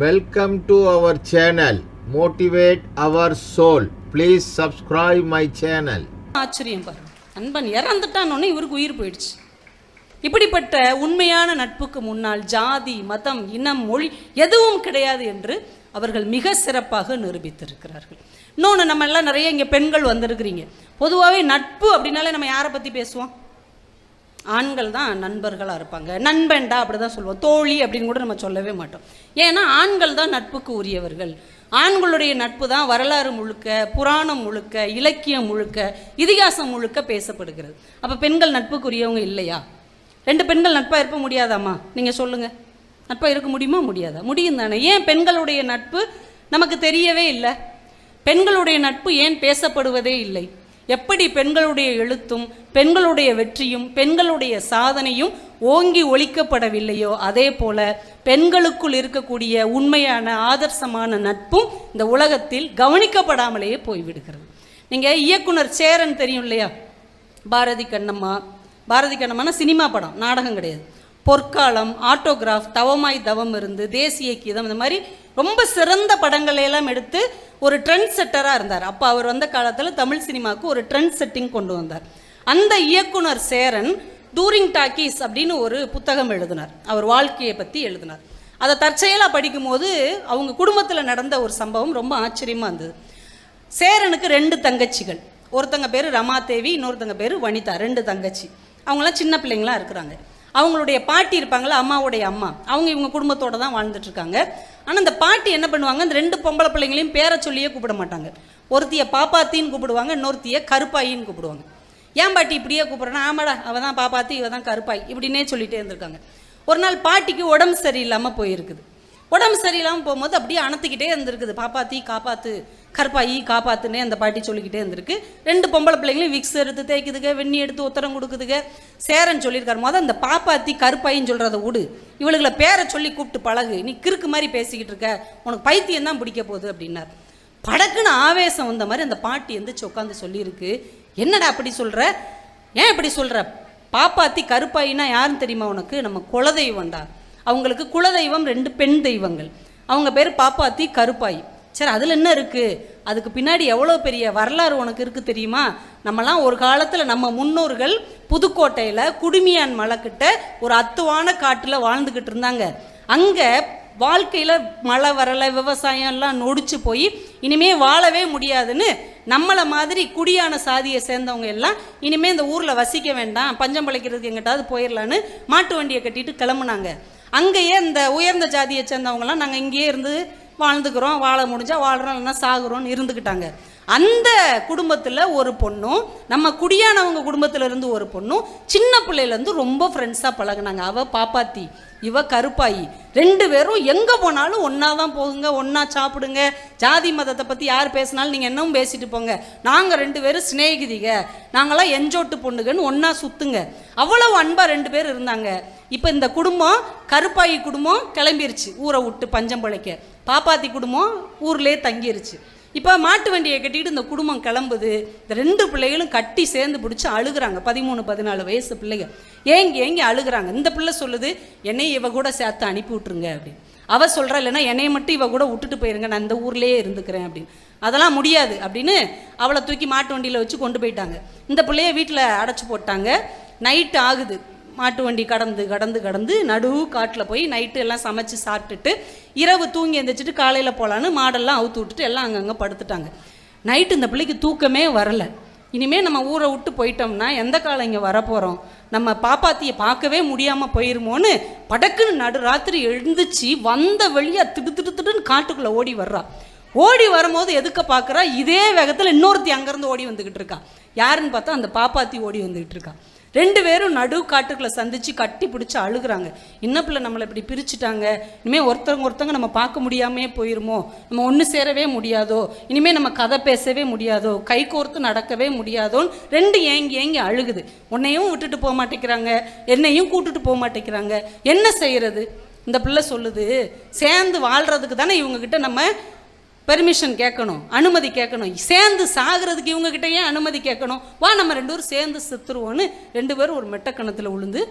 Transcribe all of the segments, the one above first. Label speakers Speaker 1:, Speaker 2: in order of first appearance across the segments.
Speaker 1: Welcome to our channel motivate our soul please subscribe my channel
Speaker 2: ஆச்சரியம் பாரு. நண்பன் இறந்துட்டான்னு இவருக்கு உயிர் போயிடுச்சு. இப்படிப்பட்ட உண்மையான நட்புக்கு முன்னால் ஜாதி மதம் இனம் மொழி எதுவும் கிடையாது என்று அவர்கள் மிக சிறப்பாக நிரூபித்திருக்கிறார்கள். இன்னொன்று நம்ம எல்லாம் நிறைய இங்கே பெண்கள் வந்திருக்கிறீங்க. பொதுவாகவே நட்பு அப்படின்னாலே நம்ம யாரை பற்றி பேசுவோம்? ஆண்கள் தான் நண்பர்களாக இருப்பாங்க. நண்பன்டா அப்படி தான் சொல்லுவோம். தோழி அப்படின்னு கூட நம்ம சொல்லவே மாட்டோம். ஏன்னா ஆண்கள் தான் நட்புக்கு உரியவர்கள். ஆண்களுடைய நட்பு தான் வரலாறு முழுக்க புராணம் முழுக்க இலக்கியம் முழுக்க இதிகாசம் முழுக்க பேசப்படுகிறது. அப்போ பெண்கள் நட்புக்கு உரியவங்க இல்லையா? ரெண்டு பெண்கள் நட்பாக இருக்க முடியாதாம்மா? நீங்கள் சொல்லுங்கள் நட்பாக இருக்க முடியுமா? முடியாதா? முடியும் தானே. ஏன் பெண்களுடைய நட்பு நமக்கு தெரியவே இல்லை? பெண்களுடைய நட்பு ஏன் பேசப்படுவதே இல்லை? எப்படி பெண்களுடைய எழுத்தும் பெண்களுடைய வெற்றியும் பெண்களுடைய சாதனையும் ஓங்கி ஒழிக்கப்படவில்லையோ அதே போல பெண்களுக்குள் இருக்கக்கூடிய உண்மையான ஆதர்சமான நட்பும் இந்த உலகத்தில் கவனிக்கப்படாமலேயே போய்விடுகிறது. நீங்கள் இயக்குனர் சேரன் தெரியும் இல்லையா? பாரதி கண்ணம்மா. பாரதி கண்ணம்மானா சினிமா படம் நாடகம் கிடையாது. பொற்காலம் ஆட்டோகிராஃப் தவமாய் தவம் இருந்து தேசிய கீதம் இந்த மாதிரி ரொம்ப சிறந்த படங்களை எல்லாம் எடுத்து ஒரு ட்ரெண்ட் செட்டராக இருந்தார். அப்போ அவர் வந்த காலத்தில் தமிழ் சினிமாவுக்கு ஒரு ட்ரெண்ட் செட்டிங் கொண்டு வந்தார். அந்த இயக்குனர் சேரன் டூரிங் டாக்கீஸ் அப்படின்னு ஒரு புத்தகம் எழுதினார். அவர் வாழ்க்கையை பற்றி எழுதினார். அதை தற்செயலாக படிக்கும்போது அவங்க குடும்பத்தில் நடந்த ஒரு சம்பவம் ரொம்ப ஆச்சரியமாக இருந்தது. சேரனுக்கு ரெண்டு தங்கச்சிகள். ஒருத்தங்க பேர் ரமாதேவி இன்னொருத்தங்க பேர் வனிதா ரெண்டு தங்கச்சி. அவங்களாம் சின்ன பிள்ளைங்களா இருக்கிறாங்க. அவங்களுடைய பாட்டி இருப்பாங்களா அம்மாவுடைய அம்மா. அவங்க இவங்க குடும்பத்தோடு தான் வாழ்ந்துட்டுருக்காங்க ஆனால் அந்த பாட்டி என்ன பண்ணுவாங்க? அந்த ரெண்டு பொம்பளை பிள்ளைங்களையும் பேரை சொல்லியே கூப்பிட மாட்டாங்க. ஒருத்தியை பாப்பாத்தின்னு கூப்பிடுவாங்க இன்னொருத்திய கருப்பாயின்னு கூப்பிடுவாங்க. ஏன் பாட்டி இப்படியே கூப்பிட்றேன்னா ஆமாடா அவள் தான் பாப்பாத்தி இவ தான் கருப்பாய் இப்படின்னே சொல்லிட்டே இருந்திருக்காங்க. ஒரு நாள் பாட்டிக்கு உடம்பு சரியில்லாமல் போயிருக்குது. உடம்பு சரியில்லாமல் போகும்போது அப்படியே அணத்துக்கிட்டே இருந்திருக்குது. பாப்பாத்தி காப்பாத்து கற்பாயி காப்பாத்துனே அந்த பாட்டி சொல்லிக்கிட்டே இருந்திருக்கு. ரெண்டு பொம்பளை பிள்ளைங்களையும் விக்ஸ் எடுத்து தேய்க்குதுங்க வெண்ணி எடுத்து உத்தரம் கொடுக்குதுங்க சேரன் சொல்லியிருக்காரு. மொதல் அந்த பாப்பாத்தி கருப்பாயின்னு சொல்கிறத விடு. இவளுகளை பேரை சொல்லி கூப்பிட்டு பழகு. நீ கிறுக்கு மாதிரி பேசிக்கிட்டு இருக்க. உனக்கு பைத்தியம் தான் பிடிக்க போகுது அப்படின்னார். படக்குன்னு ஆவேசம் வந்த மாதிரி அந்த பாட்டி எந்திரிச்சு உட்காந்து சொல்லியிருக்கு. என்னடா அப்படி சொல்கிற ஏன் இப்படி சொல்கிற பாப்பாத்தி கருப்பாயினா யாருன்னு தெரியுமா உனக்கு? நம்ம குலதெய்வம்டா அவங்களுக்கு குலதெய்வம் ரெண்டு பெண் தெய்வங்கள். அவங்க பேர் பாப்பாத்தி கருப்பாய். சரி அதில் என்ன இருக்குது அதுக்கு பின்னாடி எவ்வளோ பெரிய வரலாறு உனக்கு இருக்குது தெரியுமா? நம்மலாம் ஒரு காலத்தில் நம்ம முன்னோர்கள் புதுக்கோட்டையில் குடுமியான் மலைக்கிட்ட ஒரு அத்துவான காட்டில் வாழ்ந்துக்கிட்டு இருந்தாங்க. அங்கே வாழ்க்கையில் மழை வரலை விவசாயம் எல்லாம் நொடிச்சு போய் இனிமே வாழவே முடியாதுன்னு நம்மளை மாதிரி குடியான சாதியை சேர்ந்தவங்க எல்லாம் இனிமே இந்த ஊரில் வசிக்க வேண்டாம் பஞ்சம் பழைக்கிறதுக்கு எங்கிட்டாவது போயிடலான்னு மாட்டு வண்டியை கட்டிட்டு கிளம்புனாங்க. அங்கேயே இந்த உயர்ந்த ஜாதியை சேர்ந்தவங்கலாம் நாங்கள் இங்கேயே இருந்து வாழ்ந்துக்கிறோம் வாழ முடிஞ்சால் வாழ்கிறோம் இல்லைன்னா சாகுறோம்னு இருந்துக்கிட்டாங்க அந்த குடும்பத்தில் ஒரு பொண்ணும் நம்ம குடியானவங்க குடும்பத்தில் இருந்து ஒரு பொண்ணும் சின்ன பிள்ளையிலேருந்து ரொம்ப ஃப்ரெண்ட்ஸாக பழகினாங்க. அவள் பாப்பாத்தி இவ கருப்பாயி. ரெண்டு பேரும் எங்கே போனாலும் ஒன்றா தான் போகுங்க ஒன்றா சாப்பிடுங்க. ஜாதி மதத்தை பற்றி யார் பேசினாலும் நீங்கள் என்னவும் பேசிட்டு போங்க. நாங்கள் ரெண்டு பேரும் சிநேகிதிக. நாங்களாம் எஞ்சோட்டு பொண்ணுங்கன்னு ஒன்றா சுற்றுங்க அவ்வளவு அன்பாக ரெண்டு பேர் இருந்தாங்க. இப்போ இந்த குடும்பம் கருப்பாயி குடும்பம் கிளம்பிருச்சு. ஊரை விட்டு பஞ்சம் பிழைக்க. பாப்பாத்தி குடும்பம் ஊர்லேயே தங்கிருச்சு. இப்போ மாட்டு வண்டியை கட்டிட்டு இந்த குடும்பம் கிளம்புது. இந்த ரெண்டு பிள்ளைகளும் கட்டி சேர்ந்து பிடிச்சி அழுகுறாங்க. பதிமூணு பதினாலு வயசு பிள்ளைங்க ஏங்கி ஏங்கி அழுகுறாங்க. இந்த பிள்ளை சொல்லுது என்னை இவ கூட சேர்த்து அனுப்பி விட்ருங்க அப்படின்னு. அவ சொல்கிறா இல்லைன்னா என்னையை மட்டும் இவ கூட விட்டுட்டு போயிருங்க. நான் இந்த ஊர்லேயே இருந்துக்கிறேன் அப்படின்னு. அதெல்லாம் முடியாது அப்படின்னு அவளை தூக்கி மாட்டு வண்டியில் வச்சு கொண்டு போயிட்டாங்க. இந்த பிள்ளைய வீட்டில் அடைச்சி போட்டாங்க. நைட்டு ஆகுது. மாட்டு வண்டி கடந்து கடந்து கடந்து நடு காட்டில் போய் நைட்டு எல்லாம் சமைச்சு சாப்பிட்டுட்டு இரவு தூங்கி எழுந்திரிச்சிட்டு காலையில் போகலான்னு மாடெல்லாம் அவுத்து விட்டுட்டு எல்லாம் அங்கங்கே படுத்துட்டாங்க. நைட்டு இந்த பிள்ளைக்கு தூக்கமே வரலை. இனிமேல் நம்ம ஊரை விட்டு போயிட்டோம்னா எந்த காலம் இங்கே வரப்போகிறோம் நம்ம பாப்பாத்தியை பார்க்கவே முடியாமல் போயிருமோன்னு படக்குன்னு நடு ராத்திரி எழுந்துச்சு வந்த வழியாக திடு திடு திடுன்னு காட்டுக்குள்ளே ஓடி வர்றா. ஓடி வரும்போது எதுக்க பார்க்குறா இதே வேகத்தில் இன்னொருத்தி அங்கேருந்து ஓடி வந்துக்கிட்டு இருக்கா. யாருன்னு பார்த்தா அந்த பாப்பாத்தி ஓடி வந்துக்கிட்டு இருக்கா. ரெண்டு பேரும் நடு காட்டுக்குள்ளே சந்திச்சு கட்டி பிடிச்சி அழுகுறாங்க. இன்ன பிள்ளை நம்மளை இப்படி பிரிச்சுட்டாங்க. இனிமேல் ஒருத்தவங்க ஒருத்தவங்க நம்ம பார்க்க முடியாமே போயிருமோ? நம்ம ஒன்று சேரவே முடியாதோ? இனிமேல் நம்ம கதை பேசவே முடியாதோ? கை கோர்த்து நடக்கவே முடியாதோன்னு ரெண்டு ஏங்கி ஏங்கி அழுகுது. உன்னையும் விட்டுட்டு போக மாட்டேங்கிறாங்க. என்னையும் கூட்டுட்டு போக மாட்டேங்கிறாங்க. என்ன செய்யறது? இந்த பிள்ளை சொல்லுது சேர்ந்து வாழ்கிறதுக்கு தானே இவங்கக்கிட்ட நம்ம பெர்மிஷன் கேட்கணும் அனுமதி கேட்கணும். சேர்ந்து சாகிறதுக்கு இவங்க ஏன் அனுமதி கேட்கணும்? வா நம்ம ரெண்டு பேரும் சேர்ந்து செத்துருவோன்னு ரெண்டு பேரும் ஒரு மெட்டக்கணத்தில் விழுந்து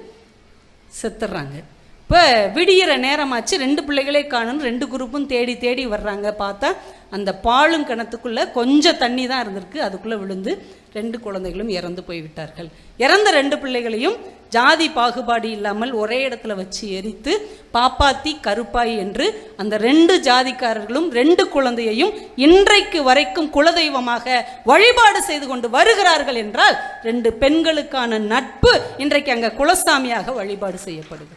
Speaker 2: செத்துடுறாங்க இப்போ விடியிற நேரமாச்சு ரெண்டு பிள்ளைகளே காணும் ரெண்டு குரூப்பும் தேடி தேடி வர்றாங்க. பார்த்தா அந்த பாலும் கிணத்துக்குள்ளே கொஞ்சம் தண்ணி தான் இருந்திருக்கு. அதுக்குள்ளே விழுந்து ரெண்டு குழந்தைகளும் இறந்து போய்விட்டார்கள் இறந்த ரெண்டு பிள்ளைகளையும் ஜாதி பாகுபாடு இல்லாமல் ஒரே இடத்துல வச்சு எரித்து பாப்பாத்தி கருப்பாய் என்று அந்த ரெண்டு ஜாதிக்காரர்களும் ரெண்டு குழந்தையையும் இன்றைக்கு வரைக்கும் குலதெய்வமாக வழிபாடு செய்து கொண்டு வருகிறார்கள் என்றால் ரெண்டு பெண்களுக்கான நட்பு இன்றைக்கு அங்கே குலசாமியாக வழிபாடு செய்யப்படுது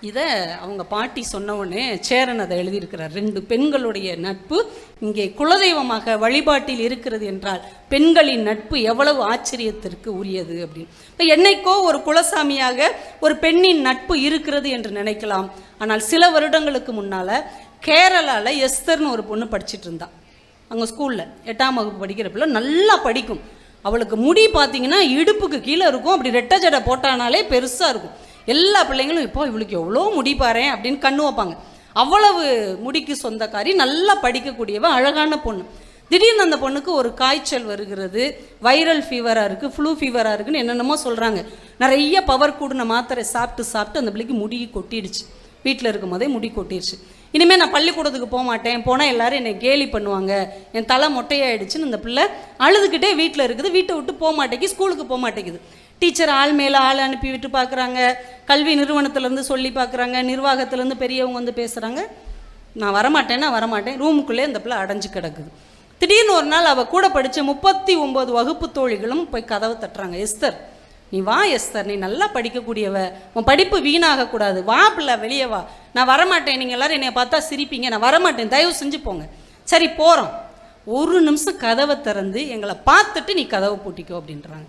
Speaker 2: இதை அவங்க பாட்டி சொன்ன உடனே சேரன் அதை எழுதியிருக்கிறார். ரெண்டு பெண்களுடைய நட்பு இங்கே குலதெய்வமாக வழிபாட்டில் இருக்கிறது என்றால் பெண்களின் நட்பு எவ்வளவு ஆச்சரியத்திற்கு உரியது? அப்படின்னு. இப்போ என்னைக்கோ ஒரு குலசாமியாக ஒரு பெண்ணின் நட்பு இருக்கிறது என்று நினைக்கலாம். ஆனால் சில வருடங்களுக்கு முன்னால் கேரளாவில் எஸ்தர்னு ஒரு பொண்ணு படிச்சிட்டு இருந்தான் அங்கே ஸ்கூலில் எட்டாம் வகுப்பு படிக்கிற பிள்ளை நல்லா படிக்கும். அவளுக்கு முடி பார்த்தீங்கன்னா இடுப்புக்கு கீழே இருக்கும். அப்படி ரெட்டை ஜடை போட்டானாலே பெருசாக இருக்கும். எல்லா பிள்ளைங்களும் இப்போ இவளுக்கு எவ்வளோ முடி பாரேன் அப்படின்னு கண்ணு வைப்பாங்க. அவ்வளவு முடிக்கு சொந்தக்காரி நல்லா படிக்கக்கூடியவ அழகான பொண்ணு. திடீர்னு அந்த பொண்ணுக்கு ஒரு காய்ச்சல் வருகிறது வைரல் ஃபீவராக இருக்குது ஃப்ளூ ஃபீவராக இருக்குன்னு என்னென்னமோ சொல்கிறாங்க நிறைய பவர் கூடின மாத்திரை சாப்பிட்டு சாப்பிட்டு அந்த பிள்ளைக்கு முடி கொட்டிடுச்சு. வீட்டில் இருக்கும் போதே முடி கொட்டிடுச்சு. இனிமேல் நான் பள்ளிக்கூடத்துக்கு போக மாட்டேன் போனால் எல்லாரும் என்னை கேலி பண்ணுவாங்க. என் தலை மொட்டையாயிடுச்சுன்னு அந்த பிள்ளை அழுதுகிட்டே வீட்டில் இருக்குது வீட்டை விட்டு போக மாட்டேங்குது ஸ்கூலுக்கு போக மாட்டேங்குது. டீச்சர் ஆள் மேலே ஆள் அனுப்பி விட்டு பார்க்குறாங்க கல்வி நிறுவனத்துலேருந்து சொல்லி பார்க்குறாங்க நிர்வாகத்துலேருந்து பெரியவங்க வந்து பேசுகிறாங்க நான் வரமாட்டேன்னா வரமாட்டேன். ரூமுக்குள்ளே அந்த பிள்ளை அடைஞ்சு கிடக்குது. திடீர்னு ஒரு நாள் அவள் கூட படித்த முப்பத்தி ஒம்பது வகுப்பு தோழிகளும் போய் கதவை தட்டுறாங்க. எஸ்தர் நீ வா எஸ்தர் நீ நல்லா படிக்கக்கூடியவ. உன் படிப்பு வீணாகக்கூடாது வா பிள்ளை வெளியே வா. நான் வரமாட்டேன். நீங்கள் எல்லோரும் என்னை பார்த்தா சிரிப்பீங்க. நான் வரமாட்டேன். தயவு செஞ்சு போங்க. சரி போகிறோம் ஒரு நிமிஷம் கதவை திறந்து எங்களை பார்த்துட்டு நீ கதவை பூட்டிக்கோ அப்படின்றாங்க.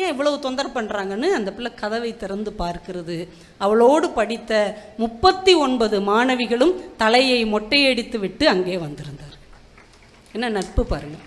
Speaker 2: ஏன் இவ்வளவு தொந்தரவு பண்ணுறாங்கன்னு அந்த பிள்ளை கதவை திறந்து பார்க்கிறது. அவளோடு படித்த முப்பத்தி ஒன்பது மாணவிகளும் தலையை மொட்டையடித்து விட்டு அங்கே வந்திருந்தார் என்ன நட்பு பாருங்கள்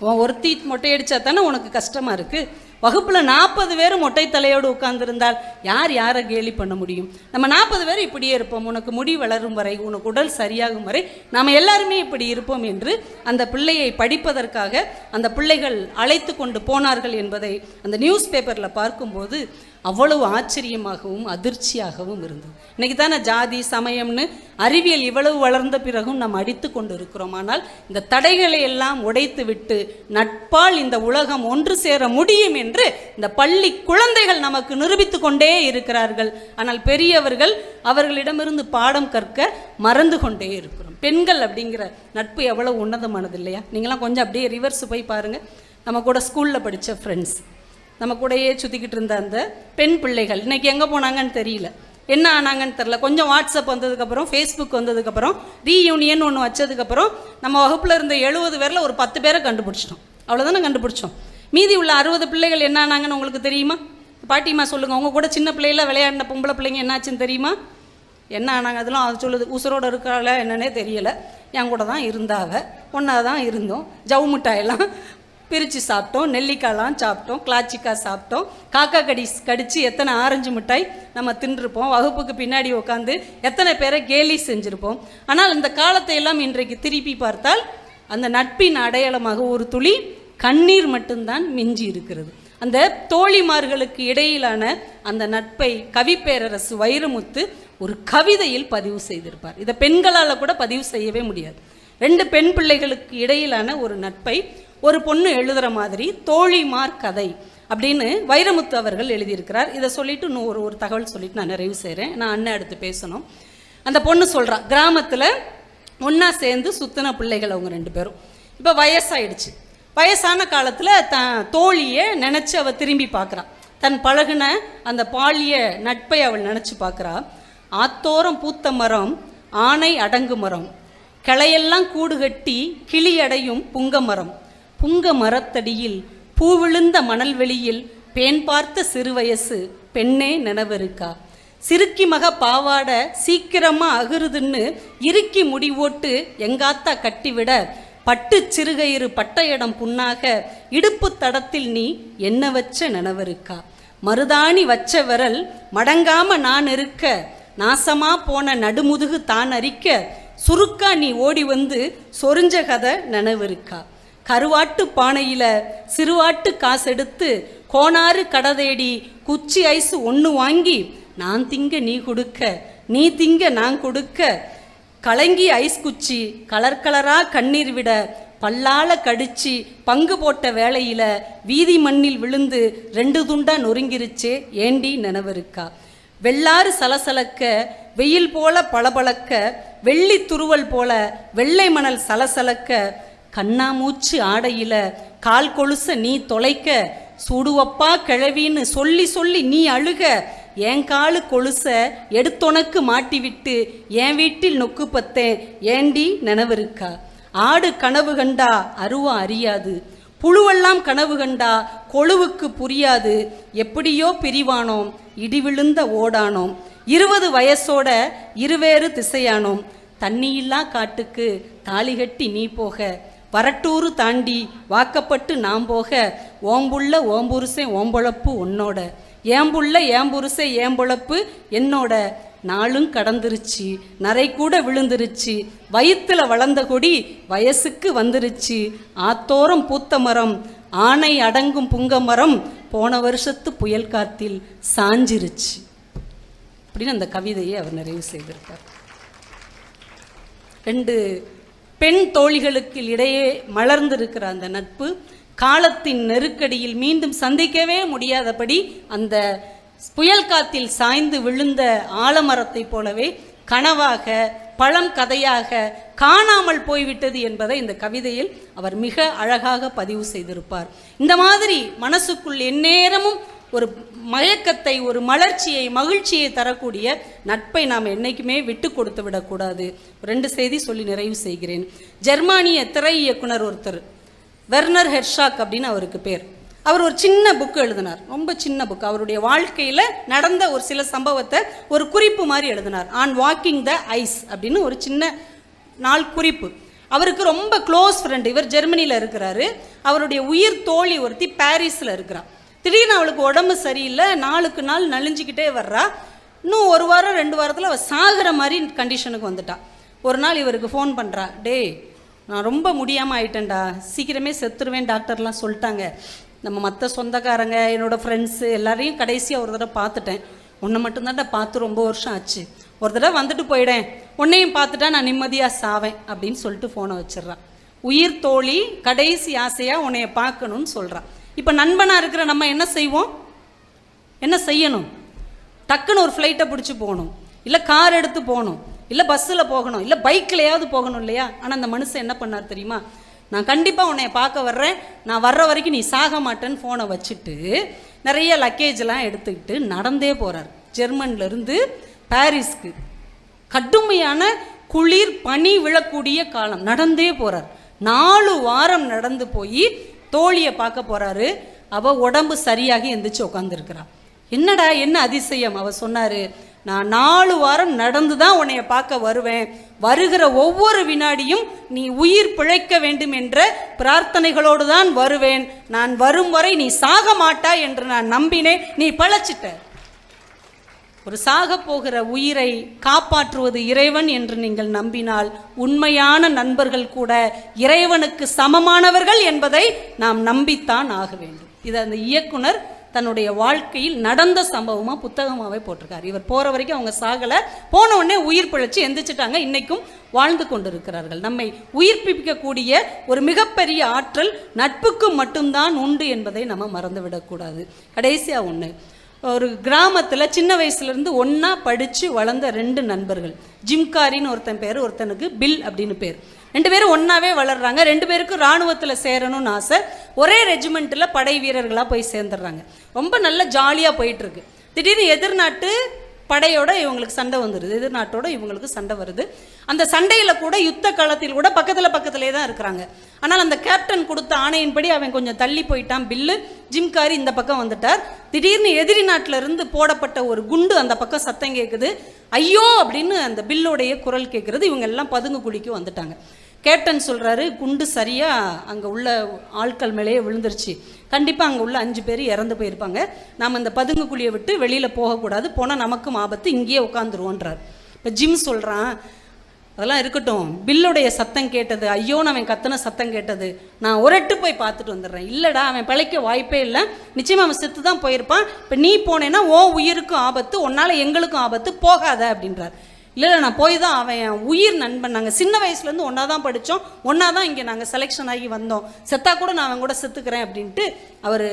Speaker 2: உன் ஒருத்தி மொட்டையடிச்சா தானே உனக்கு கஷ்டமாக இருக்குது வகுப்பில் நாற்பது பேர் மொட்டை தலையோடு உட்கார்ந்திருந்தால் யார் யாரை கேலி பண்ண முடியும்? நம்ம நாற்பது பேர் இப்படியே இருப்போம். உனக்கு முடி வளரும் வரை உனக்கு உடல் சரியாகும் வரை நாம் எல்லாருமே இப்படி இருப்போம் என்று அந்த பிள்ளையை படிப்பதற்காக அந்த பிள்ளைகள் அழைத்து கொண்டு போனார்கள் என்பதை அந்த நியூஸ் பேப்பரில் பார்க்கும்போது அவ்வளவு ஆச்சரியமாகவும் அதிர்ச்சியாகவும் இருந்தது. இன்னைக்கு தானே ஜாதி சமயம்னு அறிவியல் இவ்வளவு வளர்ந்த பிறகும் நாம் அடித்து கொண்டு இருக்கிறோம் ஆனால் இந்த தடைகளை எல்லாம் உடைத்து விட்டு நட்பால் இந்த உலகம் ஒன்று சேர முடியும் என்று இந்த பள்ளி குழந்தைகள் நமக்கு நிரூபித்து கொண்டே இருக்கிறார்கள். ஆனால் பெரியவர்கள் அவர்களிடமிருந்து பாடம் கற்க மறந்து கொண்டே இருக்கிறோம். பெண்கள் அப்படிங்கிற நட்பு எவ்வளவு உன்னதமானது இல்லையா? நீங்களாம் கொஞ்சம் அப்படியே ரிவர்ஸ் போய் பாருங்கள் நம்ம கூட ஸ்கூலில் படித்த ஃப்ரெண்ட்ஸ் நம்ம கூடயே சுற்றிக்கிட்டு இருந்த அந்த பெண் பிள்ளைகள். இன்னைக்கு எங்கே போனாங்கன்னு தெரியல. என்ன ஆனாங்கன்னு தெரில கொஞ்சம் வாட்ஸ்அப் வந்ததுக்கப்புறம் ஃபேஸ்புக் வந்ததுக்கப்புறம் ரீயூனியன் ஒன்று வச்சதுக்கப்புறம் நம்ம வகுப்பில் இருந்த எழுபது பேரில் ஒரு பத்து பேரை கண்டுபிடிச்சிட்டோம். அவ்வளோதானே கண்டுபிடிச்சோம். மீதி உள்ள அறுபது பிள்ளைகள் என்ன ஆனாங்கன்னு உங்களுக்கு தெரியுமா? பாட்டிமா சொல்லுங்கள் உங்கள் கூட சின்ன பிள்ளையில விளையாடின பொம்பளை பிள்ளைங்க என்னாச்சுன்னு தெரியுமா? என்ன ஆனாங்க? அதெல்லாம் அது சொல்லுது. உசுரோடு இருக்காள என்னன்னே தெரியலை. என் கூட தான் இருந்தாவ ஒன்றா தான் இருந்தோம். ஜவு மிட்டாயெல்லாம் பிரித்து சாப்பிட்டோம் நெல்லிக்காய்லாம் சாப்பிட்டோம் கிளாச்சிக்காய் சாப்பிட்டோம். காக்கா கடி கடித்து எத்தனை ஆரஞ்சு மிட்டாய் நம்ம தின்றுருப்போம். வகுப்புக்கு பின்னாடி உட்காந்து எத்தனை பேரை கேலி செஞ்சுருப்போம். ஆனால் இந்த காலத்தை எல்லாம் இன்றைக்கு திருப்பி பார்த்தால் அந்த நட்பின் அடையாளமாக ஒரு துளி கண்ணீர் மட்டும்தான் மிஞ்சி இருக்கிறது. அந்த தோழிமார்களுக்கு இடையிலான அந்த நட்பை கவிப்பேரரசு வைரமுத்து ஒரு கவிதையில் பதிவு செய்திருப்பார். இதை பெண்களால் கூட பதிவு செய்யவே முடியாது. ரெண்டு பெண் பிள்ளைகளுக்கு இடையிலான ஒரு நட்பை ஒரு பொண்ணு எழுதுகிற மாதிரி தோழிமார் கதை அப்படின்னு வைரமுத்து அவர்கள் எழுதியிருக்கிறார். இதை சொல்லிட்டு இன்னும் ஒரு ஒரு தகவல் சொல்லிட்டு நான் நிறைவு செய்கிறேன் நான் அண்ணன் எடுத்து பேசணும். அந்த பொண்ணு சொல்கிறா கிராமத்தில் ஒன்றா சேர்ந்து சுத்தின பிள்ளைகள் அவங்க ரெண்டு பேரும். இப்போ வயசாயிடுச்சு. வயசான காலத்தில் த தோழியை நினச்சி அவள் திரும்பி பார்க்குறான் தன் பழகுன அந்த பாலிய நட்பை அவள் நினச்சி பார்க்குறா ஆத்தோரம் பூத்த மரம் ஆனை அடங்கு மரம் கிளையெல்லாம் கூடு கட்டி கிளி அடையும் புங்க மரம். புங்க மரத்தடியில் பூவிழுந்த மணல் வெளியில் பேன் பார்த்த சிறுவயசு பெண்ணே நினவருக்கா? சிறுக்கி மக பாவாட சீக்கிரமா அகுருதுன்னு இறுக்கி முடிவோட்டு எங்காத்தா கட்டிவிட? பட்டு சிறுகயிறு பட்டையிடம் புண்ணாக இடுப்பு தடத்தில் நீ என்ன வச்ச நினவருக்கா? மருதாணி வச்ச விரல் மடங்காம நான் இருக்க நாசமா போன நடுமுதுகு தான் அரிக்க சுருக்கா நீ ஓடி வந்து சொரிஞ்ச கதை நினவிருக்கா? கருவாட்டு பானையில் சிறுவாட்டு காசெடுத்து கோணாறு கடதேடி குச்சி ஐஸ் ஒன்று வாங்கி நான் திங்க நீ கொடுக்க நீ திங்க நான் கொடுக்க. கலங்கி ஐஸ் குச்சி கலர் கலராக கண்ணீர் விட பல்லால கடிச்சு பங்கு போட்ட வேளையில வீதி மண்ணில் விழுந்து ரெண்டு துண்டா நொறுங்கிருச்சே ஏண்டி நினவருக்கா? வெள்ளாறு சலசலக்க வெயில் போல பளபளக்க வெள்ளி துருவல் போல வெள்ளை மணல் சலசலக்க கண்ணாமூச்சு ஆடையில கால் கொலுச நீ தொலைக்க சுடுவப்பா கிழவின்னு சொல்லி சொல்லி நீ அழுக என் காலு கொலுச எடுத்தொனக்கு மாட்டிவிட்டு என் வீட்டில் நொக்கு பத்தேன் ஏண்டி நினைவிருக்கா? ஆடு கனவு கண்டா அருவா அறியாது புழுவெல்லாம் கனவு கண்டா கொழுவுக்கு புரியாது எப்படியோ பிரிவானோம் இடி விழுந்த ஓடானோம் இருபது வயசோட இருவேறு திசையானோம் தண்ணியில்லா காட்டுக்கு தாலி கட்டி நீ போக வரட்டூரு தாண்டி வாக்கப்பட்டு நாம் போக ஓம்புள்ள ஓம்புருசன் ஓம்பொழப்பு உன்னோட. ஏம்புள்ள ஏம்புருசை ஏம்பொழப்பு என்னோட. நாளும் கடந்துருச்சு நரை கூட விழுந்துருச்சு வயிற்றுல வளர்ந்த கொடி வயசுக்கு வந்துருச்சு. ஆத்தோரம் பூத்த மரம் ஆனை அடங்கும் புங்க மரம் போன வருஷத்து புயல் காத்தில் சாஞ்சிருச்சு. அப்படின்னு அந்த கவிதையை அவர் நிறைவு செய்திருக்கார். ரெண்டு பெண் தோழிகளுக்கு இடையே மலர்ந்திருக்கிற அந்த நட்பு காலத்தின் நெருக்கடியில் மீண்டும் சந்திக்கவே முடியாதபடி அந்த புயல் காத்தில் சாய்ந்து விழுந்த ஆலமரத்தைப் போலவே கனவாக பழம் கதையாக காணாமல் போய்விட்டது என்பதை இந்த கவிதையில் அவர் மிக அழகாக பதிவு செய்திருப்பார். இந்த மாதிரி மனசுக்குள் எந்நேரமும் ஒரு மயக்கத்தை ஒரு மலர்ச்சியை மகிழ்ச்சியை தரக்கூடிய நட்பை நாம் என்னைக்குமே விட்டு கொடுத்து விடக்கூடாது. ரெண்டு செய்தி சொல்லி நிறைவு செய்கிறேன். ஜெர்மானிய திரை இயக்குனர் ஒருத்தர் வெர்னர் ஹெர்ஷாக் அப்படின்னு அவருக்கு பேர். அவர் ஒரு சின்ன புக் எழுதினார். ரொம்ப சின்ன புக் அவருடைய வாழ்க்கையில் நடந்த ஒரு சில சம்பவத்தை ஒரு குறிப்பு மாதிரி எழுதினார். ஆன் வாக்கிங் த ஐஸ் அப்படின்னு ஒரு சின்ன நாள் குறிப்பு. அவருக்கு ரொம்ப க்ளோஸ் ஃப்ரெண்ட் இவர் ஜெர்மனியில் இருக்கிறாரு. அவருடைய உயிர் தோழி ஒருத்தி பாரிஸில் இருக்கிறார். திடீர்னு அவளுக்கு உடம்பு சரியில்லை நாளுக்கு நாள் நலிஞ்சிக்கிட்டே வர்றா. இன்னும் ஒரு வாரம் ரெண்டு வாரத்தில் அவள் சாகிற மாதிரி கண்டிஷனுக்கு வந்துட்டா. ஒரு நாள் இவருக்கு ஃபோன் பண்ணுறா டேய் நான் ரொம்ப முடியாமல் ஆயிட்டேன்டா. சீக்கிரமே செத்துருவேன் டாக்டர்லாம் சொல்லிட்டாங்க. நம்ம மற்ற சொந்தக்காரங்க என்னோடய ஃப்ரெண்ட்ஸு எல்லாரையும் கடைசியாக ஒரு தடவை பார்த்துட்டேன். உன்னை மட்டும்தான்டா பார்த்து ரொம்ப வருஷம் ஆச்சு. ஒரு தடவை வந்துட்டு போயிடேன். உன்னையும் பார்த்துட்டா நான் நிம்மதியாக சாவேன் அப்படின்னு சொல்லிட்டு ஃபோனை வச்சிடுறான் உயிர் தோழி கடைசி ஆசையாக உன்னைய பார்க்கணும்னு சொல்கிறான் இப்போ நண்பனாக இருக்கிற நம்ம என்ன செய்வோம்? என்ன செய்யணும்? டக்குன்னு ஒரு ஃப்ளைட்டை பிடிச்சி போகணும். இல்லை கார் எடுத்து போகணும். இல்லை பஸ்ஸில் போகணும். இல்லை பைக்லையாவது போகணும் இல்லையா? ஆனால் அந்த மனுஷன் என்ன பண்ணார் தெரியுமா? நான் கண்டிப்பாக உன்னை பார்க்க வர்றேன். நான் வர்ற வரைக்கும் நீ சாக மாட்டேன்னு ஃபோனை வச்சுட்டு நிறைய லக்கேஜெலாம் எடுத்துக்கிட்டு நடந்தே போகிறார் ஜெர்மன்லேருந்து பாரிஸ்க்கு. கடுமையான குளிர் பனி விழக்கூடிய காலம். நடந்தே போகிறார் நாலு வாரம் நடந்து போய் தோழியை பார்க்க போகிறாரு அவள் உடம்பு சரியாகி எந்திரிச்சு உட்காந்துருக்கிறா என்னடா என்ன அதிசயம்? அவ சொன்னார் நான் நாலு வாரம் நடந்து தான் உன்னைய பார்க்க வருவேன். வருகிற ஒவ்வொரு வினாடியும் நீ உயிர் பிழைக்க வேண்டும் என்ற பிரார்த்தனைகளோடு தான் வருவேன். நான் வரும் வரை நீ சாக மாட்டா என்று நான் நம்பினேன். நீ பழச்சிட்ட. ஒரு சாக போகிற உயிரை காப்பாற்றுவது இறைவன் என்று நீங்கள் நம்பினால் உண்மையான நண்பர்கள் கூட இறைவனுக்கு சமமானவர்கள் என்பதை நாம் நம்பித்தான் ஆக வேண்டும். இது அந்த இயக்குனர் தன்னுடைய வாழ்க்கையில் நடந்த சம்பவமாக புத்தகமாகவே போட்டிருக்காரு. இவர் போகிற வரைக்கும் அவங்க சாகலை. போன உடனே உயிர் பிழைச்சி எந்திரிச்சிட்டாங்க. இன்னைக்கும் வாழ்ந்து கொண்டிருக்கிறார்கள். நம்மை உயிர்ப்பிக்கக்கூடிய ஒரு மிகப்பெரிய ஆற்றல் நட்புக்கு மட்டும்தான் உண்டு என்பதை நம்ம மறந்துவிடக்கூடாது. கடைசியாக ஒன்று ஒரு கிராமத்தில் சின்ன வயசுலேருந்து ஒன்றா படித்து வளர்ந்த ரெண்டு நண்பர்கள். ஜிம்காரின்னு ஒருத்தன் பேர் ஒருத்தனுக்கு பில் அப்படின்னு பேர். ரெண்டு பேரும் ஒன்றாவே வளர்றாங்க. ரெண்டு பேருக்கும் இராணுவத்தில் சேரணும்னு ஆசை. ஒரே ரெஜிமெண்ட்டில் படை வீரர்களாக போய் சேர்ந்துடுறாங்க. ரொம்ப நல்ல ஜாலியாக போயிட்டுருக்கு திடீர்னு எதிர்நாட்டு படையோட இவங்களுக்கு சண்டை வந்துடுது எதிர்நாட்டோட இவங்களுக்கு சண்டை வருது. அந்த சண்டையில் கூட யுத்த காலத்தில் கூட பக்கத்தில் பக்கத்திலே தான் இருக்கிறாங்க. ஆனால் அந்த கேப்டன் கொடுத்த ஆணையின்படி அவன் கொஞ்சம் தள்ளி போயிட்டான். பில்லு ஜிம்காரி இந்த பக்கம் வந்துட்டார். திடீர்னு எதிரி நாட்டிலிருந்து போடப்பட்ட ஒரு குண்டு அந்த பக்கம் சத்தம் கேட்குது ஐயோ! அப்படின்னு அந்த பில்லுடைய குரல் கேட்குறது இவங்க எல்லாம் பதுங்கு குழிக்கு வந்துட்டாங்க. கேப்டன் சொல்கிறாரு குண்டு சரியாக அங்கே உள்ள ஆட்கள் மேலேயே விழுந்துருச்சு. கண்டிப்பாக அங்கே உள்ள அஞ்சு பேர் இறந்து போயிருப்பாங்க. நாம் இந்த பதுங்கு குழியை விட்டு வெளியில் போகக்கூடாது. போனால் நமக்கும் ஆபத்து இங்கேயே உட்காந்துருவோன்றார் இப்போ ஜிம் சொல்கிறான் அதெல்லாம் இருக்கட்டும். பில்லுடைய சத்தம் கேட்டது ஐயோ அவன் கத்தின சத்தம் கேட்டது. நான் ஒரட்டு போய் பார்த்துட்டு வந்துடுறேன். இல்லைடா அவன் பிழைக்க வாய்ப்பே இல்லை. நிச்சயமாக அவன் செத்து தான் போயிருப்பான். இப்போ நீ போனேன்னா ஓ உயிருக்கும் ஆபத்து உன்னால் எங்களுக்கும் ஆபத்து போகாத அப்படின்றார். இல்லை இல்லை நான் போய் தான் அவன் என் உயிர் நண்பன். நாங்கள் சின்ன வயசுலேருந்து ஒன்றா தான் படித்தோம் ஒன்றா தான் இங்கே நாங்கள் செலெக்ஷன் ஆகி வந்தோம். செத்தா கூட நான் அவன் கூட செத்துக்கிறேன் அப்படின்ட்டு அவர்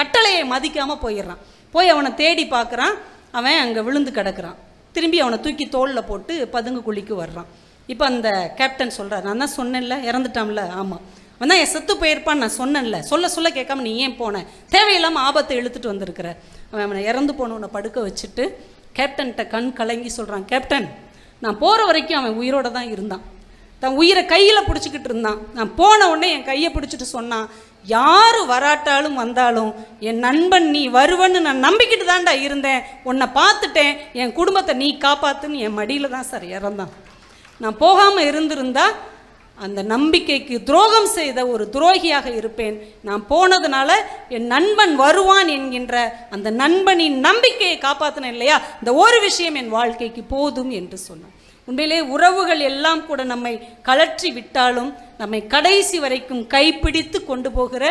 Speaker 2: கட்டளையை மதிக்காமல் போயிடுறான். போய் அவனை தேடி பார்க்குறான். அவன் அங்கே விழுந்து கிடக்குறான். திரும்பி அவனை தூக்கி தோளில் போட்டு பதுங்கு குழிக்கு வர்றான். இப்போ அந்த கேப்டன் சொல்கிறார் நான் தான் சொன்னேன்ல இறந்துட்டான்ல. ஆமாம் அவன் தான் என் செத்து போயிருப்பான்னு நான் சொன்னேன்ல. சொல்ல சொல்ல கேட்காம நீ ஏன் போனேன் தேவையில்லாமல் ஆபத்தை இழுத்துட்டு வந்திருக்கிற. அவன் அவனை இறந்து போனவனை படுக்க வச்சுட்டு கேப்டன்கிட்ட கண் கலங்கி சொல்கிறான் கேப்டன் நான் போகிற வரைக்கும் அவன் உயிரோட தான் இருந்தான். தன் உயிரை கையில் பிடிச்சிக்கிட்டு இருந்தான். நான் போன உடனே என் கையை பிடிச்சிட்டு சொன்னான் யார் வராட்டாலும் வந்தாலும் என் நண்பன் நீ வருவன்னு நான் நம்பிக்கிட்டு தாண்டா இருந்தேன். உன்னை பார்த்துட்டேன். என் குடும்பத்தை நீ காப்பாத்துன்னு என் மடியில் தான் சார் இறந்தான். நான் போகாமல் இருந்திருந்தா அந்த நம்பிக்கைக்கு துரோகம் செய்த ஒரு துரோகியாக இருப்பேன். நான் போனதுனால என் நண்பன் வருவான் என்கின்ற அந்த நண்பனின் நம்பிக்கையை காப்பாற்றினேன் இல்லையா? இந்த ஒரு விஷயம் என் வாழ்க்கைக்கு போதும் என்று சொன்னான். உண்மையிலே உறவுகள் எல்லாம் கூட நம்மை கலற்றி விட்டாலும் நம்மை கடைசி வரைக்கும் கைப்பிடித்து கொண்டு போகிற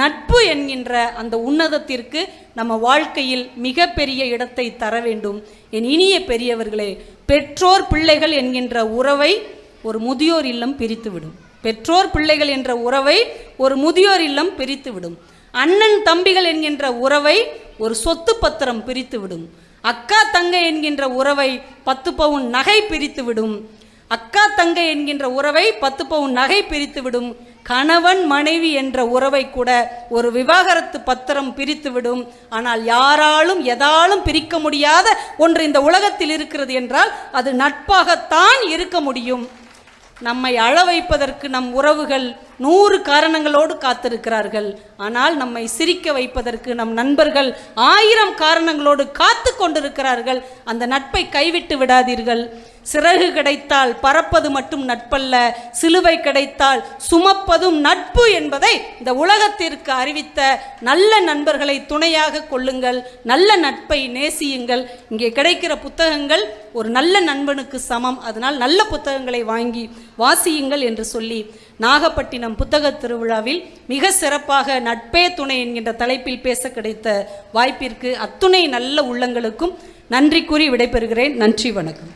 Speaker 2: நட்பு என்கின்ற அந்த உன்னதத்திற்கு நம்ம வாழ்க்கையில் மிகப்பெரிய இடத்தை தர வேண்டும். என் இனிய பெரியவர்களே பெற்றோர் பிள்ளைகள் என்கின்ற உறவை ஒரு முதியோர் இல்லம் பிரித்துவிடும். பெற்றோர் பிள்ளைகள் என்ற உறவை ஒரு முதியோர் இல்லம் பிரித்துவிடும். அண்ணன் தம்பிகள் என்கின்ற உறவை ஒரு சொத்து பத்திரம் பிரித்துவிடும். அக்கா தங்கை என்கின்ற உறவை பத்து பவுன் நகை பிரித்துவிடும். அக்கா தங்கை என்கின்ற உறவை பத்து பவுன் நகை பிரித்துவிடும். கணவன் மனைவி என்ற உறவை கூட ஒரு விவாகரத்து பத்திரம் பிரித்துவிடும். ஆனால் யாராலும் எதாலும் பிரிக்க முடியாத ஒன்று இந்த உலகத்தில் இருக்கிறது என்றால் அது நட்பாகத்தான் இருக்க முடியும். நம்மை அழ வைப்பதற்கு நம் உறவுகள் நூறு காரணங்களோடு காத்திருக்கிறார்கள். ஆனால் நம்மை சிரிக்க வைப்பதற்கு நம் நண்பர்கள் ஆயிரம் காரணங்களோடு காத்து கொண்டிருக்கிறார்கள். அந்த நட்பை கைவிட்டு விடாதீர்கள். சிறகு கிடைத்தால் பறப்பது மட்டும் நட்பல்ல. சிலுவை கிடைத்தால் சுமப்பதும் நட்பு என்பதை இந்த உலகத்திற்கு அறிவித்த நல்ல நண்பர்களை துணையாக கொள்ளுங்கள். நல்ல நட்பை நேசியுங்கள். இங்கே கிடைக்கிற புத்தகங்கள் ஒரு நல்ல நண்பனுக்கு சமம். அதனால் நல்ல புத்தகங்களை வாங்கி வாசியுங்கள் என்று சொல்லி நாகப்பட்டினம் புத்தக திருவிழாவில் மிக சிறப்பாக நட்பே துணை என்கின்ற தலைப்பில் பேச கிடைத்த வாய்ப்பிற்கு அத்துணை நல்ல உள்ளங்களுக்கும் நன்றி கூறி விடைபெறுகிறேன். நன்றி வணக்கம்.